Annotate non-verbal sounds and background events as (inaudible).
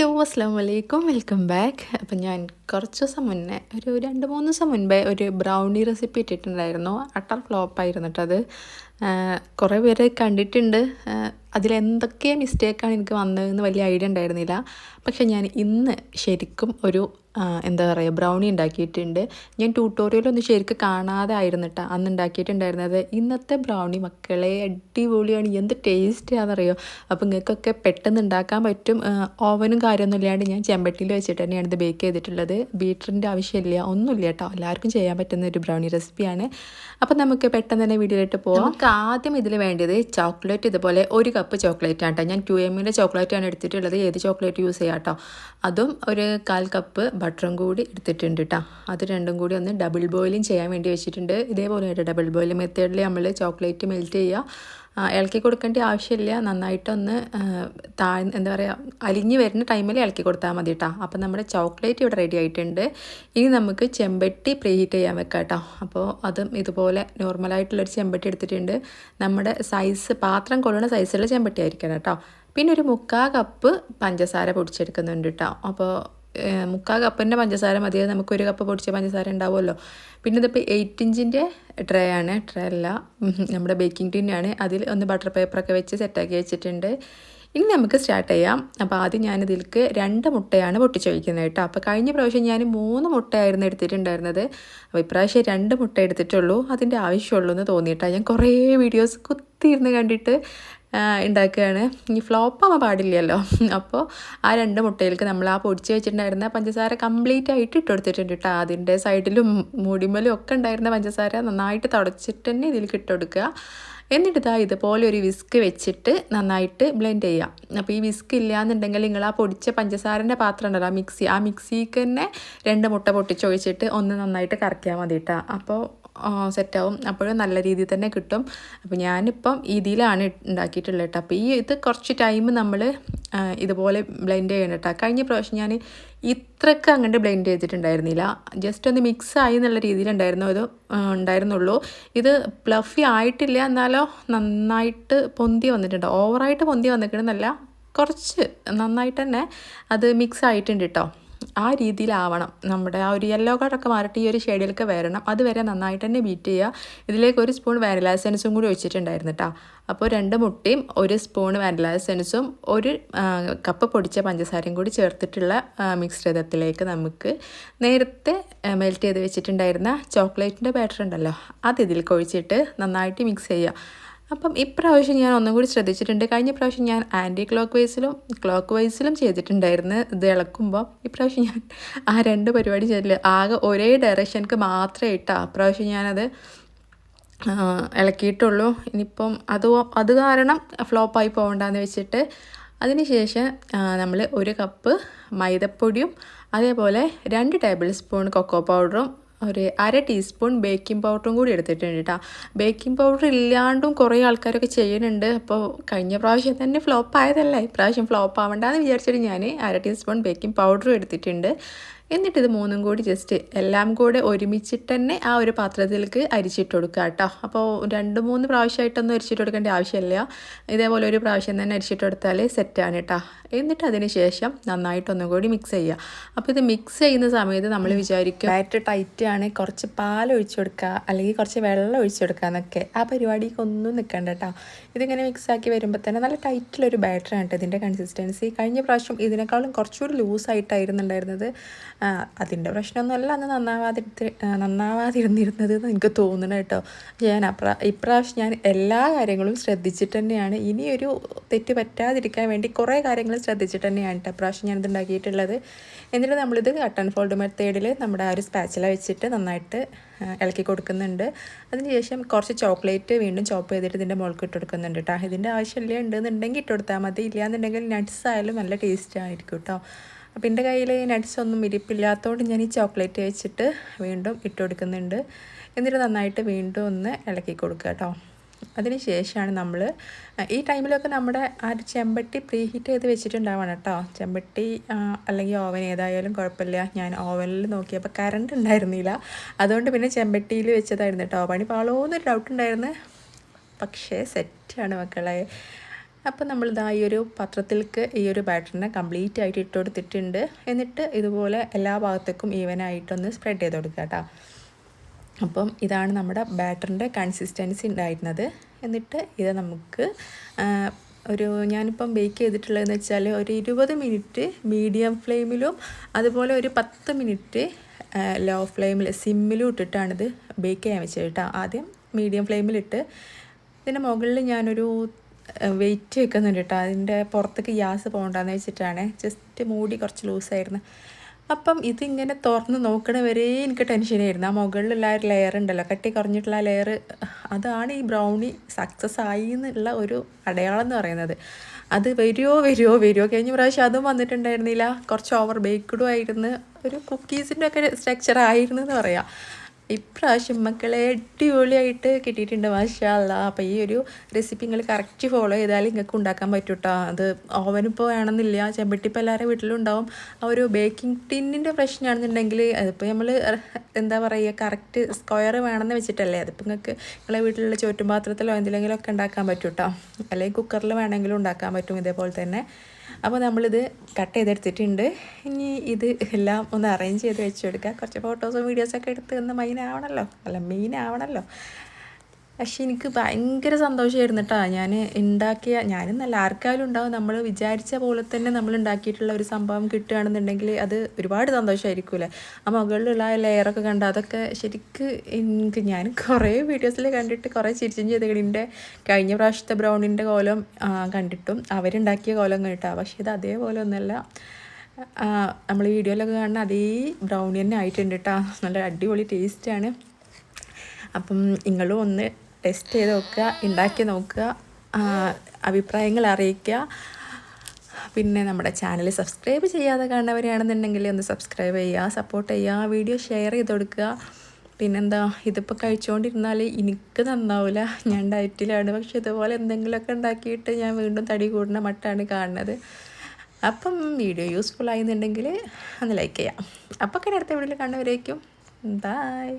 Hello അസ്സാം വലൈക്കും welcome back. അപ്പം ഞാൻ കുറച്ച് ദിവസം മുന്നേ ഒരു രണ്ട് മൂന്ന് ദിവസം മുൻപേ ഒരു ബ്രൗണി റെസിപ്പി ഇട്ടിട്ടുണ്ടായിരുന്നു. അട്ടർ ഫ്ലോപ്പായിരുന്നു കേട്ടോ അത് കുറേ പേര് കണ്ടിട്ടുണ്ട്. അതിലെന്തൊക്കെ മിസ്റ്റേക്കാണ് എനിക്ക് വന്നതെന്ന് വലിയ ഐഡിയ ഉണ്ടായിരുന്നില്ല. പക്ഷേ ഞാൻ ഇന്ന് ശരിക്കും ഒരു എന്താ പറയുക ബ്രൗണി ഉണ്ടാക്കിയിട്ടുണ്ട്. ഞാൻ ട്യൂട്ടോറിയലൊന്നും ശരിക്കും കാണാതെ ആയിരുന്നു കേട്ടോ അന്ന് ഉണ്ടാക്കിയിട്ടുണ്ടായിരുന്നത് ഇന്നത്തെ ബ്രൗണി മക്കളെ അടിപൊളിയാണ്. എന്ത് ടേസ്റ്റ് ആണെന്നറിയോ? അപ്പോൾ നിങ്ങൾക്കൊക്കെ പെട്ടെന്ന് ഉണ്ടാക്കാൻ പറ്റും. ഓവനും കാര്യമൊന്നും ഇല്ലാണ്ട് ഞാൻ ചെമ്പട്ടിയിൽ വെച്ചിട്ട് തന്നെയാണ് ഇത് ബേക്ക് ചെയ്തിട്ടുള്ളത്. ബീറ്ററിന്റെ ആവശ്യമില്ല ഒന്നുമില്ല കേട്ടോ എല്ലാവർക്കും ചെയ്യാൻ പറ്റുന്ന ഒരു ബ്രൗണി റെസിപ്പിയാണ് അപ്പോൾ നമുക്ക് പെട്ടെന്ന് തന്നെ വീഡിയോയിലിട്ട് പോകാം നമുക്ക് ആദ്യം ഇതിൽ വേണ്ടത് ചോക്ലേറ്റ് ഇതുപോലെ ഒരു കപ്പ് ചോക്ലേറ്റ് ആണ് കേട്ടോ ഞാൻ ടു എമ്മിന്റെ ചോക്ലേറ്റ് ആണ് എടുത്തിട്ടുള്ളത്. ഏത് ചോക്ലേറ്റ് യൂസ് ചെയ്യാം കേട്ടോ അതും ഒരു കാൽ കപ്പ് ബട്ടറും കൂടി എടുത്തിട്ടുണ്ട് കേട്ടോ അത് രണ്ടും കൂടി ഒന്ന് ഡബിൾ ബോയിലിംഗ് ചെയ്യാൻ വേണ്ടി വെച്ചിട്ടുണ്ട്. ഇതേപോലെ ഡബിൾ ബോയിൽ മെത്തേഡിൽ നമ്മൾ ചോക്ലേറ്റ് മെൽറ്റ് ചെയ്യുക ഇളക്കി കൊടുക്കേണ്ട ആവശ്യമില്ല. നന്നായിട്ടൊന്ന് താഴ്ന്ന് എന്താ പറയുക അലിഞ്ഞ് വരുന്ന ടൈമിൽ ഇളക്കി കൊടുത്താൽ മതി കേട്ടോ അപ്പം നമ്മുടെ ചോക്ലേറ്റ് ഇവിടെ റെഡി ആയിട്ടുണ്ട്. ഇനി നമുക്ക് ചെമ്പട്ടി പ്രീഹീറ്റ് ചെയ്യാൻ വെക്കാം കേട്ടോ അപ്പോൾ അതും ഇതുപോലെ നോർമലായിട്ടുള്ളൊരു ചെമ്പട്ടി എടുത്തിട്ടുണ്ട്. നമ്മുടെ സൈസ് പാത്രം കൊള്ളുന്ന സൈസുള്ള ചെമ്പട്ടി ആയിരിക്കണം കേട്ടോ പിന്നെ ഒരു മുക്കാൽ കപ്പ് പഞ്ചസാര പൊടിച്ചെടുക്കുന്നുണ്ട് കേട്ടോ അപ്പോൾ മുക്കാൽ കപ്പിന്റെ പഞ്ചസാര മതി. നമുക്ക് ഒരു കപ്പ് പൊടിച്ച പഞ്ചസാര ഉണ്ടാവുമല്ലോ. പിന്നെ ഇതിപ്പോൾ എയ്റ്റ് ഇഞ്ചിന്റെ ട്രേ ആണ്. ട്രേ അല്ല. നമ്മുടെ ബേക്കിംഗ് ടിന്നാണ് അതിൽ ഒന്ന് ബട്ടർ പേപ്പറൊക്കെ വെച്ച് സെറ്റാക്കി വെച്ചിട്ടുണ്ട്. ഇനി നമുക്ക് സ്റ്റാർട്ട് ചെയ്യാം. അപ്പോൾ ആദ്യം ഞാനിതിലേക്ക് രണ്ട് മുട്ടയാണ് പൊട്ടിച്ചൊഴിക്കുന്നത് കേട്ടോ. അപ്പോൾ കഴിഞ്ഞ പ്രാവശ്യം ഞാൻ മൂന്ന് മുട്ടയായിരുന്നു എടുത്തിട്ടുണ്ടായിരുന്നത്. അപ്പോൾ ഇപ്രാവശ്യം രണ്ട് മുട്ട എടുത്തിട്ടുള്ളൂ. അതിന്റെ ആവശ്യമുള്ളൂ എന്ന് തോന്നിയിട്ടാണ് ഞാൻ കുറേ വീഡിയോസ് കുത്തിയിരുന്ന് കണ്ടിട്ട് ഉണ്ടാക്കുകയാണ് ഈ ഫ്ലോപ്പ് ആവാൻ പാടില്ലല്ലോ. (laughs) അപ്പോൾ ആ രണ്ട് മുട്ടയിലേക്ക് നമ്മൾ ആ പൊടിച്ച് വെച്ചിട്ടുണ്ടായിരുന്ന പഞ്ചസാര കംപ്ലീറ്റ് ആയിട്ട് ഇട്ട് കൊടുത്തിട്ടുണ്ട് കേട്ടോ അതിന്റെ സൈഡിലും മുടിമലും ഒക്കെ ഉണ്ടായിരുന്ന പഞ്ചസാര നന്നായിട്ട് തുടച്ചിട്ട് തന്നെ ഇതിലേക്ക് ഇട്ട് കൊടുക്കുക. എന്നിട്ട് ഇതാ ഇതുപോലെ ഒരു വിസ്ക് വെച്ചിട്ട് നന്നായിട്ട് ബ്ലെൻഡ് ചെയ്യാം അപ്പോൾ ഈ വിസ്ക് ഇല്ലയെന്നുണ്ടെങ്കിൽ നിങ്ങൾ ആ പൊടിച്ച പഞ്ചസാരന്റെ പാത്രം ഉണ്ടല്ലോ ആ മിക്സി ആ മിക്സിക്ക് തന്നെ രണ്ട് മുട്ട പൊട്ടിച്ചൊഴിച്ചിട്ട് ഒന്ന് നന്നായിട്ട് കറക്കിയാൽ മതി കേട്ടോ അപ്പോൾ സെറ്റാവും. അപ്പോഴും നല്ല രീതിയിൽ തന്നെ കിട്ടും. അപ്പോൾ ഞാനിപ്പം ഇതിലാണ് ഉണ്ടാക്കിയിട്ടുള്ളത് കേട്ടോ. അപ്പോൾ ഈ ഇത് കുറച്ച് ടൈം നമ്മൾ ഇതുപോലെ ബ്ലെൻഡ് ചെയ്യണം കേട്ടോ. കഴിഞ്ഞ പ്രാവശ്യം ഞാൻ ഇത്രയ്ക്ക് അങ്ങോട്ട് ബ്ലെൻഡ് ചെയ്തിട്ടുണ്ടായിരുന്നില്ല. ജസ്റ്റ് ഒന്ന് മിക്സ് ആയി എന്നുള്ള രീതിയിലുണ്ടായിരുന്നു അത് ഉണ്ടായിരുന്നുള്ളൂ. ഇത് പ്ലഫി ആയിട്ടില്ല. എന്നാലോ നന്നായിട്ട് പൊന്തി വന്നിട്ടുണ്ട്. ഓവറായിട്ട് പൊന്തി വന്നിട്ടുണ്ടെന്നല്ല കുറച്ച് നന്നായിട്ട് തന്നെ അത് മിക്സ് ആയിട്ടുണ്ട് കേട്ടോ. ആ രീതിയിലാവണം. നമ്മുടെ ആ ഒരു യെല്ലോ കളറൊക്കെ മാറിയിട്ട് ഈ ഒരു ഷെയ്ഡിലേക്ക് വരണം. അതുവരെ നന്നായിട്ട് തന്നെ ബീറ്റ് ചെയ്യുക. ഇതിലേക്ക് ഒരു സ്പൂൺ വാനില എസൻസും കൂടി ഒഴിച്ചിട്ടുണ്ടായിരുന്നു കേട്ടോ അപ്പോൾ രണ്ട് മുട്ടയും ഒരു സ്പൂൺ വാനില എസൻസും ഒരു കപ്പ് പൊടിച്ച പഞ്ചസാരയും കൂടി ചേർത്തിട്ടുള്ള മിക്സ് രഥത്തിലേക്ക് നമുക്ക് നേരത്തെ മെൽറ്റ് ചെയ്ത് വെച്ചിട്ടുണ്ടായിരുന്ന ചോക്ലേറ്റിന്റെ ബാറ്റർ ഉണ്ടല്ലോ. അത് ഇതിലേക്ക് ഒഴിച്ചിട്ട് നന്നായിട്ട് മിക്സ് ചെയ്യുക. അപ്പം ഇപ്രാവശ്യം ഞാൻ ഒന്നും കൂടി ശ്രദ്ധിച്ചിട്ടുണ്ട്. കഴിഞ്ഞ പ്രാവശ്യം ഞാൻ ആന്റി ക്ലോക്ക് വൈസിലും ക്ലോക്ക് വൈസിലും ചെയ്തിട്ടുണ്ടായിരുന്നു ഇത് ഇളക്കുമ്പോൾ ഇപ്രാവശ്യം ഞാൻ ആ രണ്ട് പരിപാടി ചെയ്തില്ല. ആകെ ഒരേ ഡയറക്ഷൻക്ക് മാത്രമേ ഇട്ടാ. അപ്രാവശ്യം ഞാനത് ഇളക്കിയിട്ടുള്ളൂ. ഇനിയിപ്പം അത് അത് കാരണം ഫ്ലോപ്പായി പോകണ്ടെന്ന് വെച്ചിട്ട് അതിനുശേഷം നമ്മൾ ഒരു കപ്പ് മൈദപ്പൊടിയും അതേപോലെ രണ്ട് ടേബിൾ സ്പൂൺ കൊക്കോ പൗഡറും ഒരു അര ടീസ്പൂൺ ബേക്കിംഗ് പൗഡറും കൂടി എടുത്തിട്ടുണ്ട് കേട്ടോ. ബേക്കിംഗ് പൗഡർ ഇല്ലാണ്ടും കുറേ ആൾക്കാരൊക്കെ ചെയ്യുന്നുണ്ട്. അപ്പോൾ കഴിഞ്ഞ പ്രാവശ്യം തന്നെ ഫ്ലോപ്പ് ആയതല്ലേ? ഇപ്രാവശ്യം ഫ്ലോപ്പ് ആവണ്ടെന്ന് വിചാരിച്ചിട്ട് ഞാൻ അര ടീസ്പൂൺ ബേക്കിംഗ് പൗഡറും എടുത്തിട്ടുണ്ട്. എന്നിട്ട് ഇത് മൂന്നും കൂടി ജസ്റ്റ് എല്ലാം കൂടെ ഒരുമിച്ചിട്ട് തന്നെ ആ ഒരു പാത്രത്തിലേക്ക് അരിച്ചിട്ട് കൊടുക്കുക കേട്ടോ. അപ്പോൾ രണ്ട് മൂന്ന് പ്രാവശ്യമായിട്ടൊന്നും അരിച്ചിട്ട് കൊടുക്കേണ്ട ആവശ്യമില്ല. ഇതേപോലെ ഒരു പ്രാവശ്യം തന്നെ അരിച്ചിട്ട് കൊടുത്താൽ സെറ്റാണ് കേട്ടോ. എന്നിട്ട് അതിന് ശേഷം നന്നായിട്ടൊന്നും കൂടി മിക്സ് ചെയ്യുക. അപ്പോൾ ഇത് മിക്സ് ചെയ്യുന്ന സമയത്ത് നമ്മൾ വിചാരിക്കും ബാറ്റർ ടൈറ്റ് ആണ്. കുറച്ച് പാൽ ഒഴിച്ചു കൊടുക്കുക. അല്ലെങ്കിൽ കുറച്ച് വെള്ളം ഒഴിച്ചു കൊടുക്കുക എന്നൊക്കെ. ആ പരിപാടിക്ക് ഒന്നും നിൽക്കണ്ട കേട്ടോ. ഇതിങ്ങനെ മിക്സാക്കി വരുമ്പോൾ തന്നെ നല്ല ടൈറ്റിലൊരു ബാറ്ററാണ് കേട്ടോ ഇതിന്റെ കൺസിസ്റ്റൻസി കഴിഞ്ഞ പ്രാവശ്യം ഇതിനേക്കാളും കുറച്ചുകൂടി ലൂസായിട്ടായിരുന്നു ഉണ്ടായിരുന്നത്. അതിന്റെ പ്രശ്നമൊന്നുമല്ല. അന്ന് നന്നാവാതിരുത്തി നന്നാവാതിരുന്നിരുന്നത് എന്ന് എനിക്ക് തോന്നണം കേട്ടോ. ഞാൻ അപ്രാ ഇപ്രാവശ്യം ഞാൻ എല്ലാ കാര്യങ്ങളും ശ്രദ്ധിച്ചിട്ട് തന്നെയാണ്. ഇനിയൊരു തെറ്റ് പറ്റാതിരിക്കാൻ വേണ്ടി കുറേ കാര്യങ്ങൾ ശ്രദ്ധിച്ചിട്ട് തന്നെയാണ് കേട്ടോ അപ്രാവശ്യം ഞാനിത് ഉണ്ടാക്കിയിട്ടുള്ളത് എന്നിട്ട് നമ്മളിത് കട്ടൺ ഫോൾഡ് മെത്തേഡിൽ നമ്മുടെ ആ ഒരു സ്പാച്ചില വെച്ചിട്ട് നന്നായിട്ട് ഇളക്കി കൊടുക്കുന്നുണ്ട്. അതിനുശേഷം കുറച്ച് ചോക്ലേറ്റ് വീണ്ടും ചോപ്പ് ചെയ്തിട്ട് ഇതിന്റെ മുകൾക്ക് ഇട്ട് കൊടുക്കുന്നുണ്ട് കേട്ടോ. ഇതിന്റെ ആവശ്യമില്ല ഉണ്ടെന്നുണ്ടെങ്കിൽ ഇട്ട് കൊടുത്താൽ മതി. ഇല്ലയെന്നുണ്ടെങ്കിൽ നട്ട്സ് ആയാലും നല്ല ടേസ്റ്റ് ആയിരിക്കും കേട്ടോ. അപ്പോൾ എന്റെ കയ്യിൽ നട്ട്സ് ഒന്നും ഇരിപ്പില്ലാത്തതുകൊണ്ട് ഞാൻ ഈ ചോക്ലേറ്റ് വെച്ചിട്ട് വീണ്ടും ഇട്ട് കൊടുക്കുന്നുണ്ട് എന്നിട്ട് നന്നായിട്ട് വീണ്ടും ഒന്ന് ഇളക്കി കൊടുക്കുക കേട്ടോ. അതിന് ശേഷമാണ് നമ്മൾ ഈ ടൈമിലൊക്കെ നമ്മുടെ ആ ഒരു ചെമ്പട്ടി പ്രീ ഹീറ്റ് ചെയ്ത് വെച്ചിട്ടുണ്ടാവണം കേട്ടോ. ചെമ്പട്ടി അല്ലെങ്കിൽ ഓവൻ ഏതായാലും കുഴപ്പമില്ല. ഞാൻ ഓവനിൽ നോക്കിയപ്പോൾ കറണ്ട് ഉണ്ടായിരുന്നില്ല. അതുകൊണ്ട് പിന്നെ ചെമ്പട്ടിയിൽ വെച്ചതായിരുന്നു കേട്ടോ. പണി പാളോന്നൊരു ഡൗട്ട് ഉണ്ടായിരുന്നു. പക്ഷേ സെറ്റാണ് മക്കളെ. അപ്പോൾ നമ്മൾ ഇതാ ഈ ഒരു പത്രത്തിലേക്ക് ഈ ഒരു ബാറ്ററിനെ കംപ്ലീറ്റ് ആയിട്ട് ഇട്ട് കൊടുത്തിട്ടുണ്ട്. എന്നിട്ട് ഇതുപോലെ എല്ലാ ഭാഗത്തേക്കും ഈവനായിട്ടൊന്ന് സ്പ്രെഡ് ചെയ്ത് കൊടുക്കുക കേട്ടോ അപ്പം ഇതാണ് നമ്മുടെ ബാറ്ററിന്റെ കൺസിസ്റ്റൻസി ഉണ്ടായിരുന്നത്. എന്നിട്ട് ഇത് നമുക്ക് ഒരു ഞാനിപ്പം ബേക്ക് ചെയ്തിട്ടുള്ളതെന്ന് വെച്ചാൽ ഒരു ഇരുപത് മിനിറ്റ് മീഡിയം ഫ്ലെയിമിലും അതുപോലെ ഒരു പത്ത് മിനിറ്റ് ലോ ഫ്ലെയിമിൽ സിമ്മിലും ഇട്ടിട്ടാണിത് ബേക്ക് ചെയ്യാൻ വെച്ചത് കേട്ടോ ആദ്യം മീഡിയം ഫ്ലെയിമിലിട്ട് ഇതിന്റെ മുകളിൽ ഞാനൊരു വെയിറ്റ് വെക്കുന്നുണ്ട് കേട്ടോ അതിന്റെ പുറത്തേക്ക് ഗ്യാസ് പോകണ്ടെന്ന് വെച്ചിട്ടാണ്. ജസ്റ്റ് മൂടി കുറച്ച് ലൂസായിരുന്നു. അപ്പം ഇതിങ്ങനെ തുറന്ന് നോക്കണ വരെ എനിക്ക് ടെൻഷനായിരുന്നു ആ മുകളിലുള്ള ആ ലെയർ ഉണ്ടല്ലോ കട്ടി കുറഞ്ഞിട്ടുള്ള ആ ലെയർ അതാണ് ഈ ബ്രൗണി സക്സസ് ആയി എന്നുള്ള ഒരു അടയാളം എന്ന് പറയുന്നത്. അത് വരുമോ വരുമോ വരുമോ കഴിഞ്ഞ പ്രാവശ്യം അതും വന്നിട്ടുണ്ടായിരുന്നില്ല. കുറച്ച് ഓവർ ബേക്ക്ഡും ആയിരുന്നു. ഒരു കുക്കീസിന്റെ ഒക്കെ സ്ട്രക്ചർ ആയിരുന്നു എന്ന് പറയാം. ഇപ്രാവശ്യം മക്കളെ അടിപൊളിയായിട്ട് കിട്ടിയിട്ടുണ്ട് മാഷാല്ല അപ്പോൾ ഈ ഒരു റെസിപ്പി നിങ്ങൾ കറക്റ്റ് ഫോളോ ചെയ്താൽ നിങ്ങൾക്ക് ഉണ്ടാക്കാൻ പറ്റും കേട്ടോ അത് ഓവനിപ്പോൾ വേണമെന്നില്ല. ചെമ്പട്ടിപ്പോൾ എല്ലാവരുടെ വീട്ടിലും ഉണ്ടാവും. ആ ഒരു ബേക്കിംഗ് ടിന്നിന്റെ പ്രശ്നമാണെന്നുണ്ടെങ്കിൽ അതിപ്പോൾ നമ്മൾ എന്താ പറയുക കറക്റ്റ് സ്ക്വയർ വേണമെന്ന് വെച്ചിട്ടല്ലേ? അതിപ്പോൾ നിങ്ങൾക്ക് നിങ്ങളെ വീട്ടിലുള്ള ചോറ്റുപാത്രത്തിലോ എന്തെങ്കിലും ഒക്കെ ഉണ്ടാക്കാൻ പറ്റും കേട്ടോ അല്ലെങ്കിൽ കുക്കറിൽ വേണമെങ്കിലും ഉണ്ടാക്കാൻ പറ്റും ഇതേപോലെ തന്നെ. അപ്പോൾ നമ്മളിത് കട്ട് ചെയ്തെടുത്തിട്ടുണ്ട്. ഇനി ഇത് എല്ലാം ഒന്ന് അറേഞ്ച് ചെയ്ത് വെച്ച് കൊടുക്കുക. കുറച്ച് ഫോട്ടോസും വീഡിയോസൊക്കെ എടുത്ത് ഒന്ന് മെയിൻ ആവണമല്ലോ അല്ല മെയിൻ ആവണമല്ലോ പക്ഷെ എനിക്ക് ഭയങ്കര സന്തോഷമായിരുന്നു കേട്ടോ ഞാൻ ഉണ്ടാക്കിയ ഞാനെന്നല്ല ആർക്കായാലും ഉണ്ടാവും. നമ്മൾ വിചാരിച്ച പോലെ തന്നെ നമ്മൾ ഉണ്ടാക്കിയിട്ടുള്ള ഒരു സംഭവം കിട്ടുകയാണെന്നുണ്ടെങ്കിൽ അത് ഒരുപാട് സന്തോഷമായിരിക്കുമല്ലേ ആ മുകളിലുള്ള ആ ലെയറൊക്കെ കണ്ട അതൊക്കെ ശരിക്ക് എനിക്ക് ഞാൻ കുറേ വീഡിയോസിൽ കണ്ടിട്ട് കുറേ ചിരിച്ചും ചെയ്തേക്കണം എന്റെ കഴിഞ്ഞ പ്രാവശ്യത്തെ ബ്രൗണിന്റെ കോലം കണ്ടിട്ടും അവരുണ്ടാക്കിയ കോലം കണ്ടിട്ടാണ് പക്ഷേ ഇത് അതേപോലെ ഒന്നല്ല. നമ്മൾ വീഡിയോയിലൊക്കെ കാണുന്ന അതേ ബ്രൗണി തന്നെ ആയിട്ടുണ്ട് കേട്ടോ നല്ല അടിപൊളി ടേസ്റ്റാണ് അപ്പം നിങ്ങളും ഒന്ന് ടെസ്റ്റ് ചെയ്ത് നോക്കുക ഉണ്ടാക്കി നോക്കുക അഭിപ്രായങ്ങൾ അറിയിക്കുക. പിന്നെ നമ്മുടെ ചാനൽ സബ്സ്ക്രൈബ് ചെയ്യാതെ കാണുന്നവരാണെന്നുണ്ടെങ്കിൽ ഒന്ന് സബ്സ്ക്രൈബ് ചെയ്യുക സപ്പോർട്ട് ചെയ്യുക വീഡിയോ ഷെയർ ചെയ്ത് കൊടുക്കുക. പിന്നെന്താ ഇതിപ്പോൾ കഴിച്ചുകൊണ്ടിരുന്നാൽ എനിക്ക് നന്നാവില്ല ഞാൻ ഡയറ്റിലാണ് പക്ഷെ ഇതുപോലെ എന്തെങ്കിലുമൊക്കെ ഉണ്ടാക്കിയിട്ട് ഞാൻ വീണ്ടും തടി കൂടുന്ന മട്ടാണ് കാണുന്നത്. അപ്പം വീഡിയോ യൂസ്ഫുൾ ആയിരുന്നുണ്ടെങ്കിൽ ഒന്ന് ലൈക്ക് ചെയ്യാം. അപ്പോൾ അടുത്ത വീഡിയോയിൽ കാണുന്നവരേക്കും. ബായ്